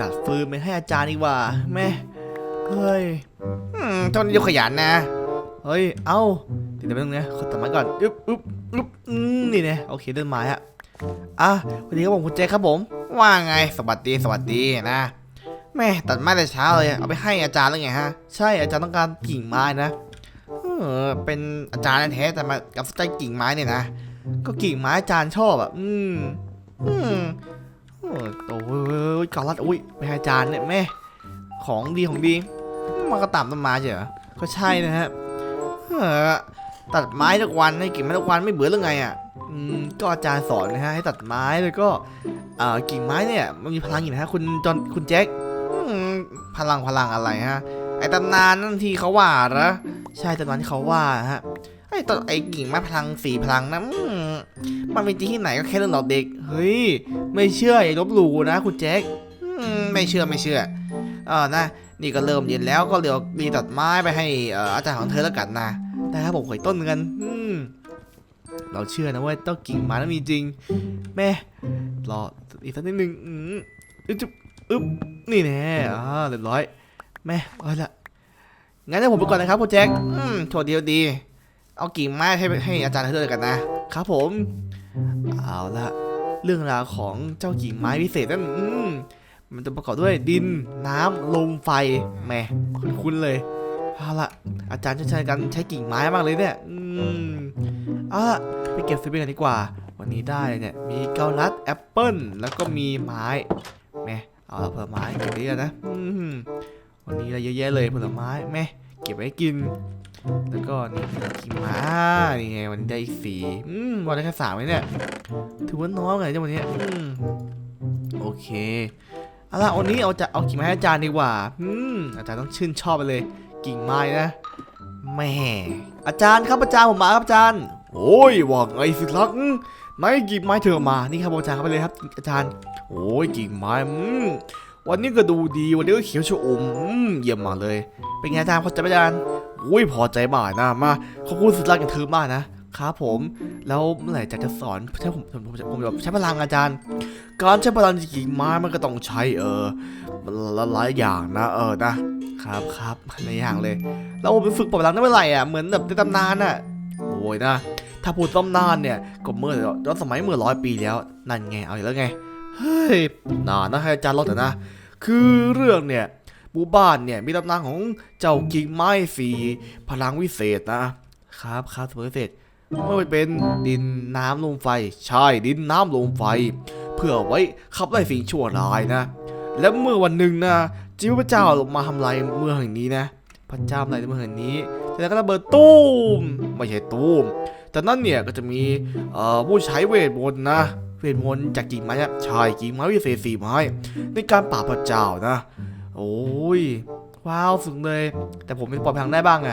ตัดฟืนไปให้อาจารย์ดีกว่าแม่เฮ้ยอืมเจ้านี่ดูขยันนะ เฮ้ย เอ้าเดี๋ยวแป๊บนึงนะขอตัดไม้ก่อนอึ๊บอึ๊บอึ๊บอืมนี่เนี่ยโอเคเดินไม้อะอะสวัสดีครับผมคุณเจคครับผม ว่าไงสวัสดีสวัสดีนะ แม่ตัดไม้แต่เช้าเลยเอาไปให้อาจารย์แล้วไงฮะ ใช่อาจารย์ต้องการกิ่งไม้นะ เออเป็นอาจารย์แท้ๆแต่มากับสนใจกิ่งไม้เนี่ยนะ ก็กิ่งไม้อาจารย์ชอบอะ อืม อืม โอ้โอ้ยกาลัดอุ้ยไปให้อาจารย์เนี่ยแม่ของดีของดีมากระต่ำต้นไม้ใช่เหรอก็ใช่นะฮะเออตัดไม้ทุกวันให้กิ่งไม้ทุกวันไม่เบื่อหรือไงอะอืมก็อาจารย์สอนนะฮะให้ตัดไม้แล้วก็อ่อกิ่งไม้เนี่ยมันมีพลังอยู่นะฮะคุณจอนคุณแจ็คพลังพลังอะไรฮะไอ้ตำนานนั่นที่เขาว่าหรอใช่ตำนานที่เขาว่าฮะไอ้ตอนไอ้กิ่งไม้พลังสีพลังนะอื มันเป็นจริงที่ไหนก็แค่เรื่องหลอกเด็ก เฮ้ย ไม่เชื่ออย่าลบหลู่นะคุณแจ็คไม่เชื่อไม่เชื่อเออนะนี่ก็เริ่มเย็นแล้วก็เดี๋ยวมีตัดไม้ไปให้อาจารย์ของเธอแล้วกันนะแต่ถ้าผมขอยต้นกันอืเราเชื่อนะว่าเจ้ากิ่งไม้นั้นมีจริง แม่รออีกสักนิดนึงอืมอึ๊บจุ๊บอึ๊บนี่แน่อ่าเรียบร้อย แม่เอาละงั้นเดี๋ยวผมไปก่อนนะครับคุณแจ็คอืมโทษดีดี เอากิ่งไม้ให้ให้อาจารย์เธอเลยกันนะ ครับผม เอาละเรื่องราวของเจ้ากิ่งไม้พิเศษนั่นมมันจะประกอบด้วยดินน้ำลมไฟแหม่คุ้นๆเลยเอาละอาจารย์จะใช้กันใช้กิ่งไม้มากเลยเนี่ยอืมเอาละไปเก็บซื้อไปกันดีกว่า วันนี้ได้เนี่ยมีเกาลัดแอปเปิ้ลแล้วก็มีไม้แหม่เอาละผลไม้เก็บได้นะอืมวันนี้อะไรเยอะแยะเลยผลไม้แม่เก็บไว้กิน แล้วก็นี่กิ่งไม้อ่านี่ไงวันได้อีกสีอืมวันได้แค่สามเลยเนี่ยถือว่าน้อยเลยจ้าวันนี้อืมโอเคเอาล่ะวันนี้เอาจะเอากิ่งไม้ให้อาจารย์ดีกว่า อืมอาจารย์ต้องชื่นชอบไปเลย กิ่งไม้นะแม่อาจารย์ครับอาจารย์ผมมาครับอาจารย์ โอ้ยว่าไงสิลักไหนกิ่งไม้เธอมา นี่ครับอาจารย์ไปเลยครับ อาจารย์ โอ้ยกิ่งไม้อืมวันนี้ก็ดูดีวันนี้ก็เขียวชอุ่มอืมเยี่ยมมาเลย เป็นไงอาจารย์พอใจไหมอาจารย์ อุ้ยพอใจมากนะมาเขาพูดสุดรักกับเธอมากนะครับผม แล้วเมื่อไหร่จารย์จะสอนใช้ผมผมผมผมแบบใช้พลังอาจารย์ การใช้พลังจริงๆไม้มันก็ต้องใช้เออหลายอย่างนะเออนะครับครับหลายอย่างเลยแล้วผมไปฝึกปรับพลังได้เมื่อไหร่อะเหมือนแบบในตำนานอะโอ้ยนะถ้าพูดตำนานเนี่ยก็เมื่อย้อนสมัยเมื่อร้อยปีแล้วนั่นไงเอาอีกแล้วไงเฮ้ยนานนะให้อาจารย์รอดแต่นะ คือเรื่องเนี่ย หมู่บ้านเนี่ยมีตำนานของเจ้ากิ่งไม้สีพลังวิเศษนะครับครับสมุนวิเศษไม่ว่าเป็นดินน้ำลมไฟ ใช่ดินน้ำลมไฟ เพื่อไว้ขับไล่สิ่งชั่วร้ายนะ และเมื่อวันหนึ่งนะจิวพระเจ้าลงมาทำลายเมืองแห่งนี้นะ พระเจ้าทำลายเมืองแห่งนี้จากนั้นก็ระเบิดตูมไม่ใช่ตูมจากนั้นเนี่ยก็จะมีผู้ใช้เวทมนต์นะเวทมนต์จากกิ่งไม้ใช่กิ่งไม้วิเศษสีไม้ในการปราบพระเจ้านะ โอ้ย ว้าวสุดเลย แต่ผมเป็นปลอมพลังได้บ้างไง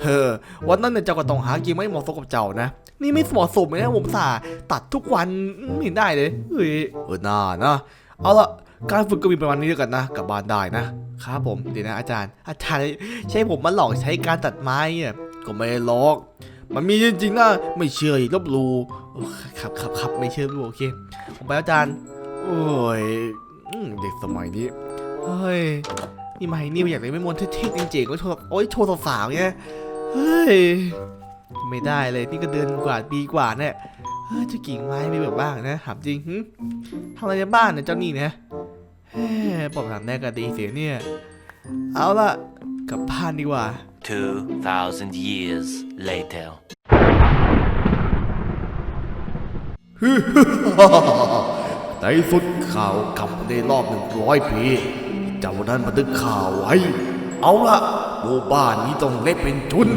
เฮ้อวันนั้นเนี่ยเจ้าก็ต้องหากินไม่เหมาะสมกับเจ้านะ นี่ไม่เหมาะสมเลยนะผมสาตัดทุกวันไม่เห็นได้เลยเฮ้ยเออน่านะ เอาละการฝึกก็มีประมาณนี้แล้วกันนะกลับบ้านได้นะครับผมดีนะอาจารย์ อาจารย์ใช้ผมมาหลอกใช้การตัดไม้เนี่ยก็ไม่หลอก มันมีจริงๆนะไม่เชื่ออีกลบหลูโอ้ครับครับครับไม่เชื่อลูโอเคผมไปอาจารย์โอ้ยเด็กสมัยนี้ เฮ้ย นี่มาให้นี่อยากได้ไม่มนต์เท่ๆจริงๆก็โชว์โอ้ยโชว์สาวๆเนี่ยเฮ้ย ไม่ได้เลยนี่ก็เดินกว่าปีกว่าเนี่ยเฮ้ยเจะกิ่งไม้ไม่แบบบ้างนะถามจริงหึทำอะไรในบ้านเนี่ยเจ้านี่นะเฮ้ยปอบถามแน่ก็ดีเสียเนี่ย เอาละกลับบ้านดีกว่า 2,000 years later. ในสุดข่าวกลับในรอบหนึ่งร้อยปี เจ้านั้นบันทึกข่าวไว้ เอาละหมู่บ้านนี้ต้องเละเป็นจุน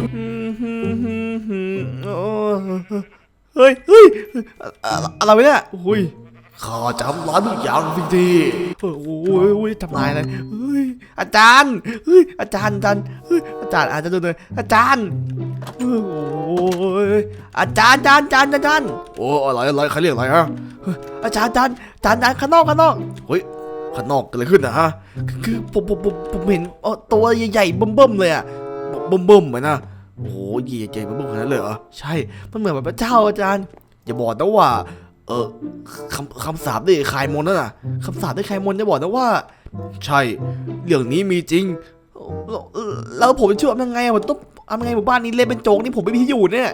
เฮ้ยเฮ้ยอะอะไรวะเนี่ยอุ้ยข้าจำร้านทุกอย่างสิทีโอ้โหโอ้ยทำลายเลยเฮ้ยอาจารย์เฮ้ยอาจารย์อาจารย์เฮ้ยอาจารย์อาจารย์ดูเลยอาจารย์เฮ้ยโอ้ยอาจารย์อาจารย์อาจารย์อาจารย์โอ้อะไรอะไรใครเรียกอะไรฮะอาจารย์อาจารย์อาจารย์อาจารย์ข้างนอกข้างนอกเฮ้ย ข้างนอกเกิดอะไรขึ้นนะฮะ คือผมผมผมผมเห็นเออตัวใหญ่ๆเบิ่มๆเลยอะเบิ่มเบิ่มๆเหมือนนะโอ้โหใหญ่ใหญ่เบิ่มเบิ่มขนาดนั้นเลยเหรอ ใช่ มันเหมือนแบบพระเจ้าอาจารย์ อย่าบอกนะว่า เออคำคำสาปได้คายมนนั่นน่ะคำสาปได้ใครมนต์จะบอกนะว่า ใช่ เรื่องนี้มีจริง แล้วผมจะช่วยยังไงอะผมต้องทำยังไงหมู่บ้านนี้เล่นเป็นโจกนี่ผมไม่มีที่อยู่เนี่ย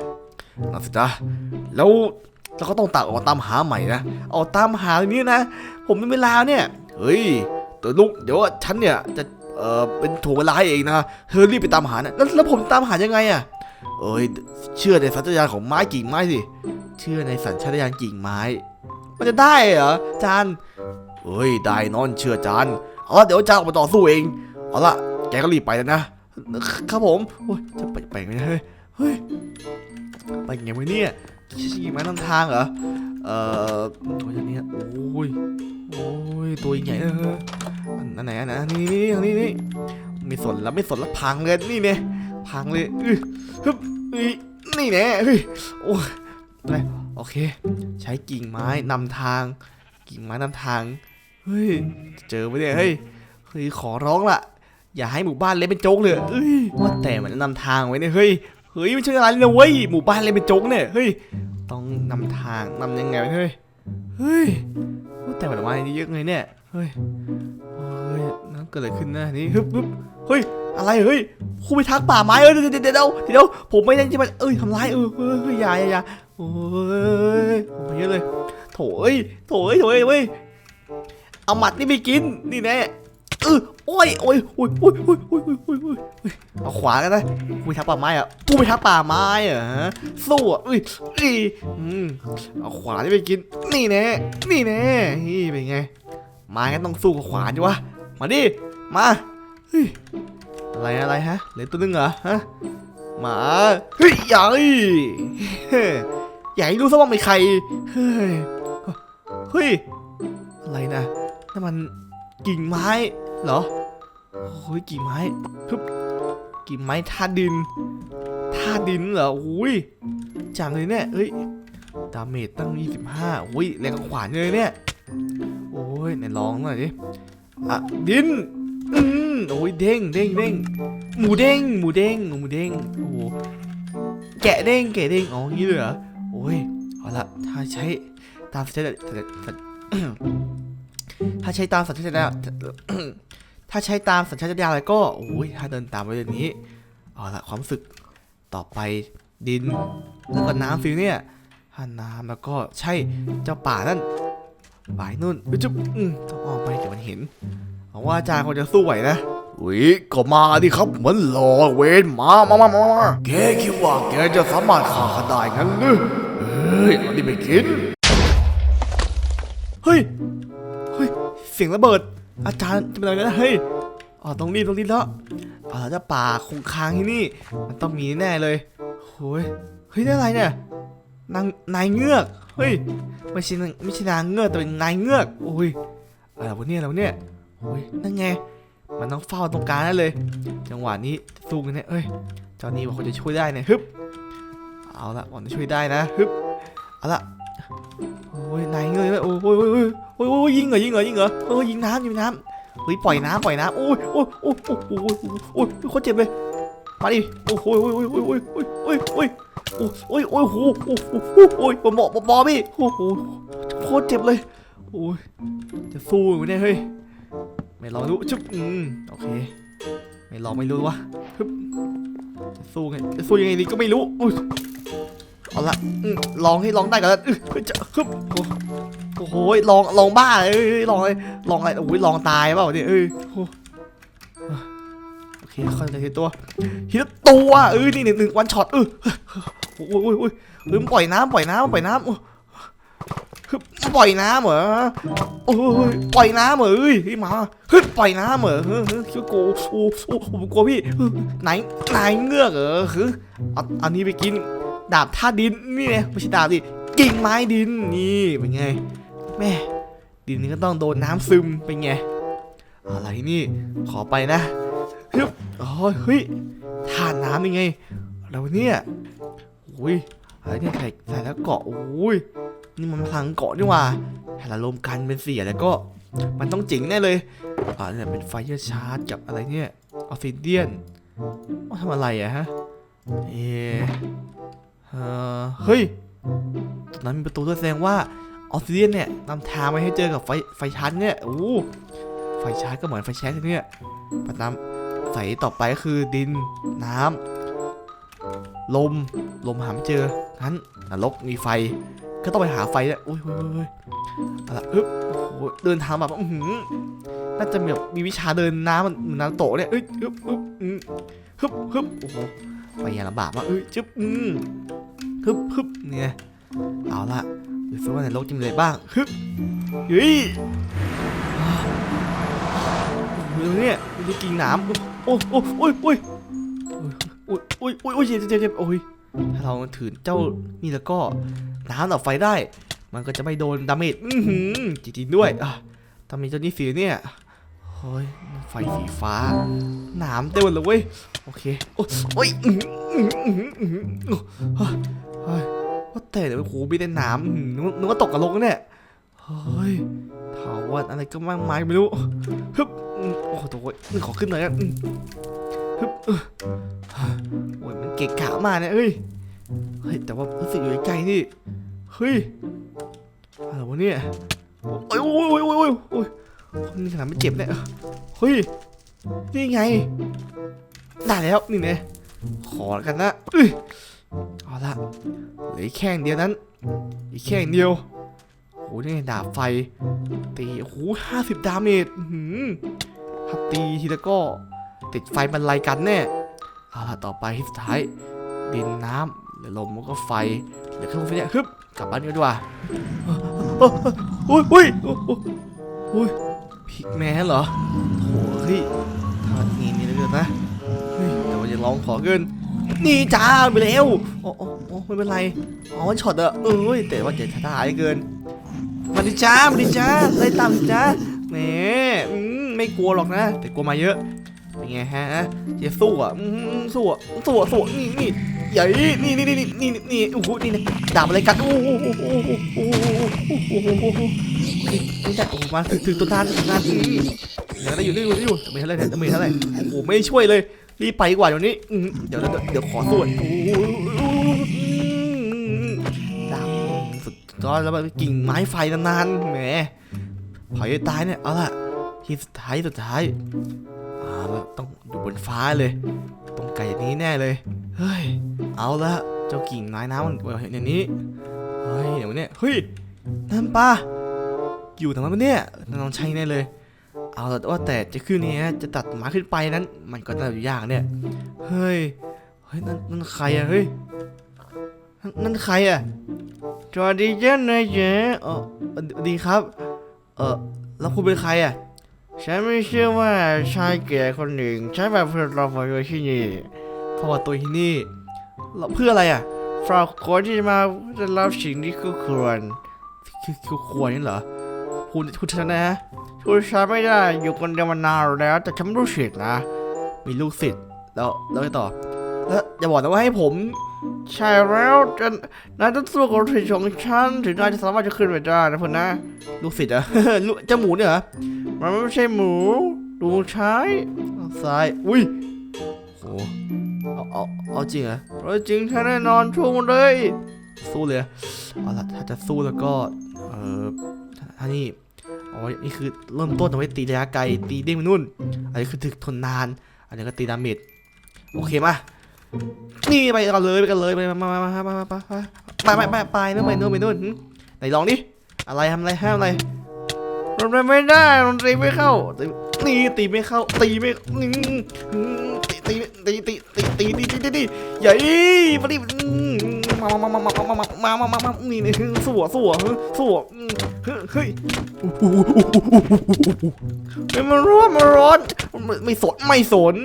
นะสิจ๊ะแล้วเราก็ต้องตักออกตามหาใหม่นะเอาตามหาอย่างนี้นะ ผมไม่มีเวลาเนี่ย เฮ้ยตัวลูกเดี๋ยวฉันเนี่ยจะเออเป็นถ่วงเวลาให้เองนะเธอรีบไปตามหานะแล้วแล้วผมตามหายังไงอะเอ้ยเชื่อในสัญชาตญาณของไม้กิ่งไม้สิเชื่อในสัญชาตญาณกิ่งไม้ มันจะได้เหรอจารย์เฮ้ยได้นอนเชื่อจานเอาละเดี๋ยวจานออกมาต่อสู้เองเอาละแกก็รีบไปแล้วนะครับผมโอ้ยจะไปไปไหมเนี่ยเฮ้ยเฮ้ยไปไงวะเนี่ยขี่ไม้นำทางเหรอ เอ่อตัวอย่างเนี้ยโอ้ยโอ้ยตัวใหญ่เอออันไหนอันไหนอันนี้นี่นี่นี่ไม่สนแล้วไม่สนแล้วพังเลยนี่เนี่ยพังเลยอื้อฮึบอื้อนี่แน่เฮ้ยโอ้ยอะไรโอเค ใช้กิ่งไม้นำทาง กิ่งไม้นำทางเฮ้ยเจอไหมเนี่ยเฮ้ยเฮ้ยขอร้องละอย่าให้หมู่บ้านเละเป็นโจ๊กเลยเอ้ยว่าแต่มันนำทางไว้เนี่ยเฮ้ยเฮ้ยไม่ใช่อะไรเลยเว้ยหมู่บ้านเละเป็นโจ๊กเนี่ยเฮ้ย ต้องนำทางนำยังไงเฮ้ยเฮ้ยว่าแต่มันมาเยอะเลยเนี่ยเฮ้ยเฮ้ยนั่นเกิดอะไรขึ้นนะนี่ฮึบฮึบเฮ้ยอะไรเฮ้ยครูไปทักป่าไม้เออเดี๋ยวเดี๋ยวเดี๋ยวเดี๋ยวผมไม่ได้จะมาเอ้ยทำร้ายเออเฮ้ยเฮ้ยอย่าอย่าอย่าโอ้ยผมเยอะเลย โถยโถยโถยเว้ยเอาหมัดนี่ไปกินนี่แน่ เออโอ้ยโอ้ยโอ้ยโอ้ยโอ้ยโอ้ยโอ้ยโอ้ยเอาขวากันนะกูไปทับป่าไม้อะกูไปทับป่าไม้อะฮะสู้อะอุ้ยอุ้ยอืมเอาขวานี่ไปกิน นี่แน่นี่แน่นี่เป็นไงไม้ก็ต้องสู้กับขวานดิวะมาดิมาเฮ้ยอะไรอะไรฮะเหลือตัวนึงเหรอฮะมาเฮ้ยใหญ่ใหญ่รู้ซะว่าไม่ใครเฮ้ยเฮ้ยอะไรนะนั่นมันกิ่งไม้ เหรอโอ้ยกิ่ไม้ฮึบกิ่ไม้ท่าดินท่าดินเหรออุ้ยจังเลยเนี่ยเฮ้ยดาเมจตั้ง 25อุ้ยแรงขวานเลยเนี่ยโอ้ยไหนลองหน่อยดิอะดินอืมโอ้ยเด้งเด้งเด้งหมูเด้งหมูเด้งหมูเด้งโอ้โหแกะเด้งแกะเด้งอ๋ออย่างนี้เลยเหรอโอ้ยเอาละถ้าใช้ตามใช้ถ้าใช้ตามสัญชาตญาณ ถ้าใช้ตามสัญชาตญาณอะไรก็โอ้ยถ้าเดินตามไปอย่างนี้เอาละความรู้สึกต่อไปดินแล้วก็น้ำฟิวเนี่ยถ้าน้ำแล้วก็ใช่เจ้าป่านั่นป่ายนู่นอุ๊ยจุ๊บอืมต้องออกไปเดี๋ยวมันเห็นหวังว่าอาจารย์คงจะสู้ไหวนะอุ้ยก็มาดิครับเหมือนรอเวนมามามามามาแกคิดว่าแกจะสามารถฆ่าข้าได้งั้นหรือเฮ้ยเอาดิไปกินเฮ้ยเฮ้ยเสียงระเบิด อาจารย์จะเป็นอะไรนะเฮ้ยอ๋อตรงนี้ตรงนี้แล้วอ๋อเจ้าป่าคงค้างที่นี่ มันต้องมีแน่เลยโอ้ยเฮ้ยนี่อะไรเนี่ยนางนายเงือกเฮ้ยไม่ใช่ไม่ใช่นางเงือกแต่เป็นนายเงือกโอ้ยอะไรวะเนี่ยอะไรวะเนี่ยโอ้ยนั่นไงมันต้องเฝ้าตรงกลางนั่นเลย จังหวะนี้สู้กันเนี่ยเอ้ยเจ้านี้บอกเขาจะช่วยได้เนี่ยฮึบเอาละบอกจะช่วยได้นะฮึบเอาละ โอ้ยนายเงยโอ้ยโอ้ยโอ้ยโอ้ยยิงเหรอยิงเหรอยิงเหรอเออยิงน้ำยิงน้ำเฮ้ยปล่อยน้ำปล่อยน้ำโอ้ยโอ้ยโอ้ยโอ้ยโอ้ยโอ้ยโคตรเจ็บเลยมาดิโอ้ยโอ้ยโอ้ยโอ้ยโอ้ยโอ้ยโอ้ยโอ้ยโอ้ยโอ้ยโอ้ยโอ้ยโอ้ยโอ้ยปอมปอมพี่โอ้โหโคตรเจ็บเลยโอ้ยจะสู้อยู่เนี่ยเฮ้ยไม่ลองดูจุ๊บอืมโอเคไม่ลองไม่รู้วะฮึบจะสู้ไงจะสู้ยังไงดีก็ไม่รู้อุ้ย เอาละลองให้ลองได้ก่อนละอื้อเฮ้ยจะฮึบโอ้โหลองลองบ้าเลยเอ้ยลองเลยลองอะไรโอ้ยลองตายเปล่าเนี่ยเอ้ยโอ้โอเคค่อยๆทีตัวทีละตัวเอ้ยนี่หนึ่งหนึ่งวันช็อตเออโอ้ยโอ้ยโอ้ยเฮ้ยปล่อยน้ำปล่อยน้ำปล่อยน้ำโอ้ฮึบปล่อยน้ำเหรอโอ้ยปล่อยน้ำเหรอเอ้ยพี่หมาฮึปล่อยน้ำเหรอเฮ้ยเฮ้ยคิวโกโอ้โอ้ผมกลัวพี่ไหนไหนเงือกเหรอคือเอาเอานี้ไปกิน ดาบท่าดินนี่ไงไม่ใช่ดาบดิกิ่งไม้ดินนี่เป็นไงแม่ดินนี่ก็ต้องโดนน้ำซึมเป็นไงอะไรนี่ขอไปนะฮึบโอ้ยเฮ้ยท่าน้ำยังไงแล้วเนี่ยโอ้ยอะไรเนี่ยใส่ใส่แล้วเกาะโอ้ยนี่มันพลังเกาะนี่ว่าถ้าเรารวมกันเป็นเสียแล้วก็มันต้องจ๋งแน่เลยอ่าเนี่ยเป็นไฟเยอร์ชาร์จกับอะไรเนี่ยออฟซิเดียนว่าทำอะไรอะฮะเอ เออเฮ้ยตรงนั้นมีประตูด้วยแสดงว่าออฟซิเดียนเนี่ยนำทางไปให้เจอกับไฟไฟชาร์จเนี่ยโอ้ไฟชาร์จก็เหมือนไฟแช็กเนี่ยปะน้ำใสต่อไปก็คือดินน้ำลมลมหาไม่เจองั้นนรกมีไฟก็ต้องไปหาไฟเนี่ยโอ้ยโอ้ยอ้ยโอ้ยเอาละฮึบเดินทางแบบอื้อหือน่าจะมีแบบมีวิชาเดินน้ำมันเหมือนนารูโตเนี่ยเอ้ยฮึบฮึบฮึบฮึบโอ้โหไปยางลำบากมากเอ้ยจึ๊บอืม ฮึบฮึบเนี่ยเอาละดูซิว่าในโลกจะมีอะไรบ้างฮึบเฮ้ยดูเนี่ยดูกิ่งหนามโอ้โอ้โอ้ยโอ้ยโอ้ยโอ้ยโอ้ยโอ้ยเจ็บเจ็บเจ็บโอ้ยถ้าเราถือเจ้านี่แล้วก็น้ำดับไฟได้ มันก็จะไม่โดนดาเมจอือหือจริงๆด้วยอะถ้ามีเจ้านี่สีเนี่ยเฮ้ยไฟสีฟ้าน้ำเต็มหมดเลยเว้ยโอเคโอ้โอ้ย เฮ้ยว่าแต่เดี๋ยวโอ้โหมีแต่น้ำนึกว่านึกว่าตกกระลงเนี่ยเฮ้ยถาวันอะไรก็มากมายไม่รู้ฮึบอืมโอ้โหตัวเว้ยขอขึ้นหน่อยกันอืมฮึบเออโอ้ยมันเก่งกะมากเนี่ยเอ้ยเฮ้ยแต่ว่ารู้สึกอยู่ใกล้ๆนี่เฮ้ยอะไรวะเนี่ยโอ้ยโอ้ยโอ้ยโอ้ยโอ้ยโอ้ยนี่ขนาดไม่เจ็บเนี่ยเฮ้ยนี่ไงได้แล้วนี่ไงขอแล้วกันนะเอ้ย เอาละเหลือแค่งเดียวนั้น อีกแค่งเดียวโอ้โหนี่ดาบไฟ ตีโอ้โหห้าสิบดาเมจหือถ้าตีทีละก็ ติดไฟมันไล่กันแน่เอาละต่อไปที่สุดท้าย ดินน้ำหรือลมแล้วก็ไฟเดี๋ยวเครื่องไฟเนี่ยฮึบกลับบ้านกันดีกว่าโอ้ยโอ้ยอ้ยโอ้ยพิกแมนเหรอโอ้เฮ้ยทำงี้นี่เลยนะเฮ้ยแต่ว่าจะลองขอเงิน นี่จ้าไปแล้วโอ้โอ้โอ้ไม่เป็นไรอ๋อวันช็อตอะเอ้ยแต่ว่าเจ็ดท้ายเกินมาดิจ้ามาดิจ้าไล่ตามดิจ้าแหมไม่กลัวหรอกนะ แต่กลัวมาเยอะเป็นไงฮะจะสู้อะสู้อะสู้อะสู้อะนี่นี่ใหญ่นี่นี่นี่นี่นี่โอ้โหนี่นี่ดาบอะไรกันโอ้โหโอ้โหโอ้โหโอ้โหโอ้โหไม่ได้โอ้โหมาถึงถึงต้นทานถึงต้นทานอืมเดี๋ยวได้อยู่ได้อยู่ได้อยู่ไม่เท่าไรเนี่ยไม่เท่าไรโอ้โหไม่ช่วยเลย รีบไปดีกว่าเดี๋ยวนี้อืมเดี๋ยวเดี๋ยวเดี๋ยวขอสู้อะโอ้โหดาบสุดยอดแล้วแบบกิ่งไม้ไฟนานๆแหมเผาให้ตายเนี่ยเอาล่ะที่สุดท้ายสุดท้ายอ่าต้องอยู่บนฟ้าเลยตรงไก่นี้แน่เลยเฮ้ยเอาละเจ้ากิ่งไม้น้ำมันเห็นอย่างนี้เฮ้ยเดี๋ยวเนี่ยเฮ้ยนั่นปะอยู่ทางนั้นปเนี่ยน้องใช่แน่เลย เอาละว่าแต่จะขึ้นเนี่ยจะตัดไม้ขึ้นไปนั้น มันก็น่าจะยากเนี่ย เฮ้ย เฮ้ย นั่นนั่นใครอะเฮ้ย นั่นใครอะสวัสดีเจ้านายเจ๊เออสวัสดีครับ เออแล้วคุณเป็นใครอะฉันไม่เชื่อว่าชายแก่คนหนึ่งใช้แบบเพื่อเราพออยู่ที่นี่เพราะว่าตัวที่นี่เราเพื่ออะไรอะฝากคนที่มาจะรับสิ่งที่คู่ควรคือคือควรนี่เหรอ คุณคุณชนะช่วยฉันไม่ได้อยู่คนเดียวมานานแล้ว แต่ฉันรู้สิทธิ์นะ มีลูกศิษย์แล้วแล้วไงต่อแล้วอย่าบอกนะว่าให้ผม ใช่แล้วจะนายต้องสู้กับลูกศิษย์ของฉันถึงนายจะสามารถจะขึ้นไปได้นะพ่อนะลูกศิษย์อะลูกเจ้าหมูเนี่ยเหรอมันไม่ใช่หมู ดูใช้เอาซ้ายอุ้ยโหเอาเอาเอาจริงเหรอเอาจริงใช่แน่นอนช่วงเลยสู้เลยเอาละถ้าจะสู้แล้วก็ เออท่านี่ อ๋อ นี่คือเริ่มต้นเอาไว้ตีระยะไกล ตีเด้งไปนู่น อันนี้คือถึกทนนาน อันนี้ก็ตีดาเมจ โอเคมา นี่ไปกันเลยไปกันเลยไปมามามามามาไปไปไปไปนู่นไปนู่นไปนู่นไหนลองดิ อะไรทำอะไรห้ามอะไรมันไม่ได้มันตีไม่เข้าตีนี่ตีไม่เข้า ตีไม่ตีตีตีตีตีตีตีตีตีตีใหญ่มาดิอื มมามามามามามามามามามามานี่นี่สัวสัวสัวเฮ้ยเฮ้ยเฮ้ยมันร้อนมันร้อนไม่ไม่สนไม่สน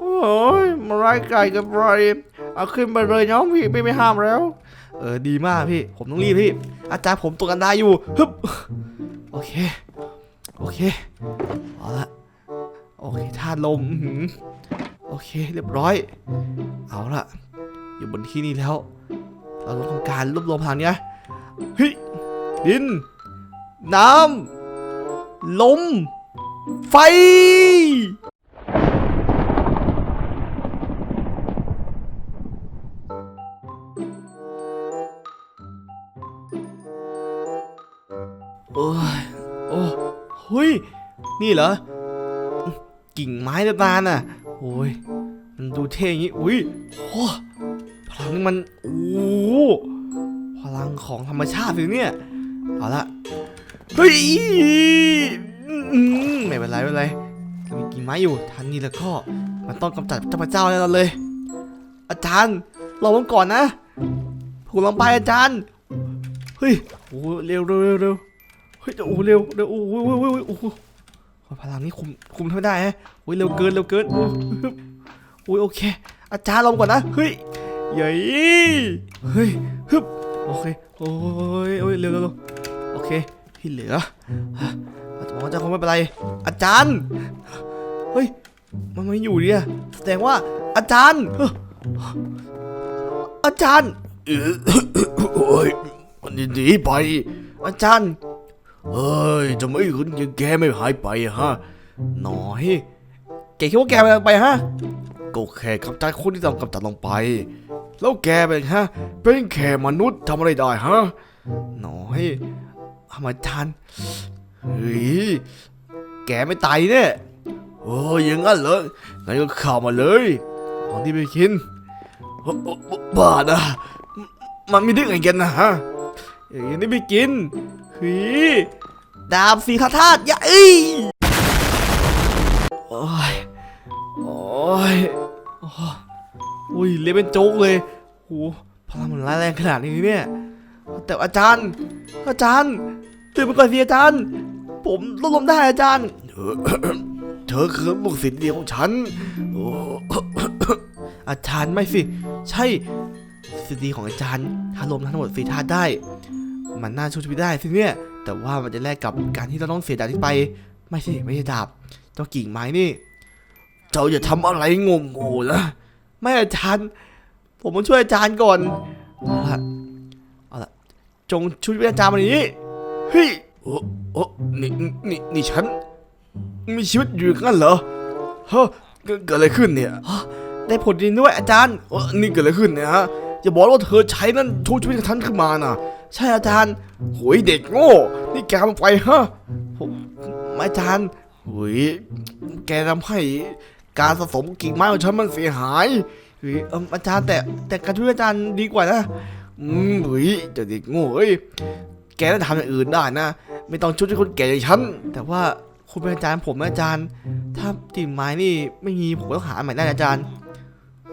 โอ้ยมาไล่ไก่กับไรเอาขึ้นไปเลยน้องพี่ไม่ไม่ห้ามแล้ว เออดีมากพี่ ผมต้องรีบพี่อาจารย์ผมตกกันได้อยู่ฮึบโอเค โอเคเอาละโอเคท่าลมโอเค เรียบร้อย เอาละ อยู่บนที่นี่แล้ว เราต้องทำการรวบรวมพลังเนี้ยเฮ้ยดิน น้ำลม ไฟโอ้ยโอ้เฮ้ย นี่เหรอ กิ่งไม้ตานอะ โอ้ย มันดูเท่อย่างงี้ อุ้ยโอ้ นี่มันโอ้พลังของธรรมชาติเลยเนี่ยเอาละเฮ้ยไม่เป็นไรไม่เป็นไรเรามีกิ่ไม้อยู่ทันนี้แล้วก็มันต้องกำจัดเจ้าพระเจ้าแน่นอนเลย อาจารย์รอผมก่อนนะผมลงไปอาจารย์เฮ้ยโอ้เร็วเร็วเร็วเฮ้ยโอ้เร็วเร็วโอ้โหโอ้โหโอ้พลังนี้คุมคุมไม่ได้ฮะโอ้ยเร็วเกินเร็วเกินโอ้ฮึบโอ้ยโอเค อาจารย์ลงก่อนนะเฮ้ย ใหญ่เฮ้ยฮึบโอเคโอ้ยโอ้ยเร็วเร็วเร็วโอเคที่เหลือฮะอาจารย์บอกว่าอาจารย์คงไม่เป็นไร อาจารย์เฮ้ยมันไม่อยู่เนี่ยแสดงว่าอาจารย์เฮ้ยอาจารย์เออโอ้ยมันหนีไป อาจารย์เฮ้ยจะไม่ขึ้นยังแกไม่หายไปอะฮะหน่อยแกคิดว่าแกไปไปฮะก็แค่กำจัดคนที่ต้องกำจัดลงไป แล้วแกเป็นฮะ เป็นแค่มนุษย์ทำอะไรได้ฮะหน่อยทำไมอาจารย์เฮ้ยแกไม่ตายเนี่ยโอ้ยย่างนั้นเหรองั้นก็เข้ามาเลยของที่ไปกินบ้านะมันมีได้ไงกันนะฮะอย่างนี้ไปกินเฮ้ยดาบสีคาธาตุย่าเอ้ยโอ้ยโอ้ยโอ้ย อุ้ยเละเป็นโจ๊กเลยโหพลังมันร้ายแรงขนาดนี้เนี่ยแต่อาจารย์ อาจารย์ตื่นมาก่อนสิอาจารย์ ผมรวบรวมได้อาจารย์ เธอเธอคือลูกศิษย์เดียวของฉันโอ้อาจารย์ไม่สิ ใช่สิทธิของอาจารย์ถ้ารวมทั้งหมดสี่ธาตุได้ มันน่าช่วยชีวิตได้สิเนี่ย แต่ว่ามันจะแลกกับการที่เราต้องเสียดาบที่ไป ไม่สิไม่ใช่ดาบเจ้ากิ่งไม้นี่ เจ้าอย่าทำอะไรงงงูนะ ไม่อาจารย์ ผมต้องช่วยอาจารย์ก่อนเอาละเอาละจงช่วยชีวิตอาจารย์มานี้เฮ้ยโอ้โอ้นี่นี่นี่ฉัน มีชีวิตอยู่กันเหรอเกิดเกิดอะไรขึ้นเนี่ยได้ผลดีด้วยอาจารย์เออนี่เกิดอะไรขึ้นเนี่ยฮะอย่าบอกว่าเธอใช้นั่นชูชีวิตของฉันขึ้นมาน่ะ ใช่อาจารย์โหยเด็กโง่นี่แกมันไปฮะอาจารย์โหยแกทำให้ การสะสมกิ่งไม้ของฉันมันเสียหายเฮ้ยเอิ่มอาจารย์แต่แต่การช่วยอาจารย์ดีกว่านะอืมเฮ้ยจะเด็กโง่เอ้ยแกน่าทำอย่างอื่นได้นะ ไม่ต้องช่วยคนแก่อย่างฉัน แต่ว่าคุณเป็นอาจารย์ผมนะอาจารย์ ถ้ากิ่งไม้นี่ไม่มีผมต้องหาใหม่ได้อาจารย์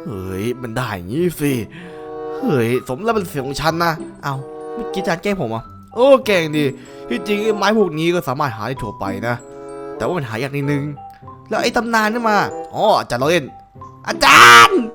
เฮ้ยมันได้อย่างนี้สิ เฮ้ยสมแล้วเป็นเสียงของฉันนะ เอาเมื่อกี้อาจารย์แก้ผมอะโอ้เก่งดีที่จริงไอ้ไม้พวกนี้ก็สามารถหาได้ทั่วไปนะ แต่ว่ามันหายากนิดนึง แล้วไอ้ตำนานนี่มาอ๋ออาจารย์เราเล่น อาจารย์